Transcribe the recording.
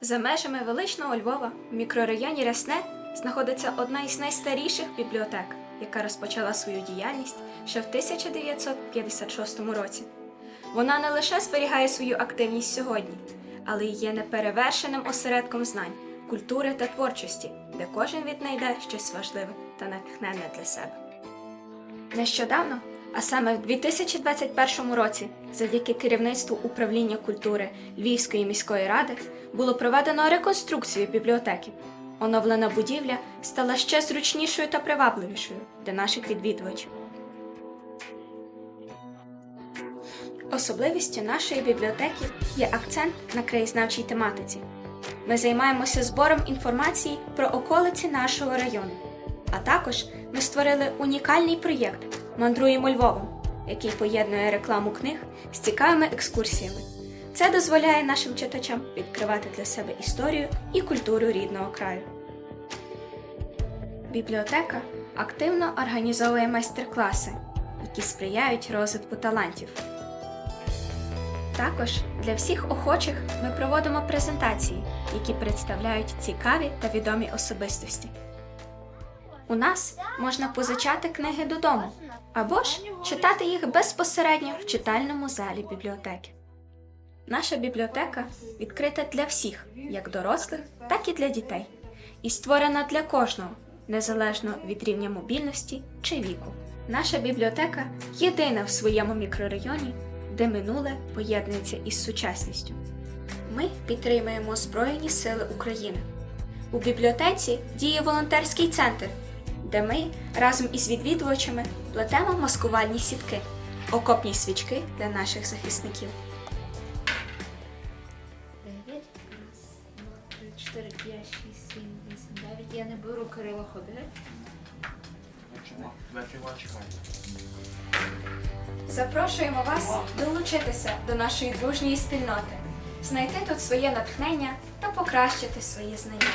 За межами величного Львова в мікрорайоні Рясне знаходиться одна із найстаріших бібліотек, яка розпочала свою діяльність ще в 1956 році. Вона не лише зберігає свою активність сьогодні, але й є неперевершеним осередком знань, культури та творчості, де кожен віднайде щось важливе та натхненне для себе. Нещодавно, а саме в 2021 році, завдяки керівництву управління культури Львівської міської ради, було проведено реконструкцію бібліотеки. Оновлена будівля стала ще зручнішою та привабливішою для наших відвідувачів. Особливістю нашої бібліотеки є акцент на краєзнавчій тематиці. Ми займаємося збором інформації про околиці нашого району. А також ми створили унікальний проєкт Мандруємо Львовом, який поєднує рекламу книг з цікавими екскурсіями. Це дозволяє нашим читачам відкривати для себе історію і культуру рідного краю. Бібліотека активно організовує майстер-класи, які сприяють розвитку талантів. Також для всіх охочих ми проводимо презентації, які представляють цікаві та відомі особистості. У нас можна позичати книги додому або ж читати їх безпосередньо в читальному залі бібліотеки. Наша бібліотека відкрита для всіх, як дорослих, так і для дітей, і створена для кожного, незалежно від рівня мобільності чи віку. Наша бібліотека єдина в своєму мікрорайоні, де минуле поєднується із сучасністю. Ми підтримуємо Збройні Сили України. У бібліотеці діє волонтерський центр, де ми разом із відвідувачами плетемо маскувальні сітки, окопні свічки для наших захисників. Дев'ять. Раз, два, три, чотири, п'ять, шість, сім, вісім, дев'ять. Я не беру Кирило ходи. Запрошуємо вас долучитися до нашої дружньої спільноти, знайти тут своє натхнення та покращити свої знання.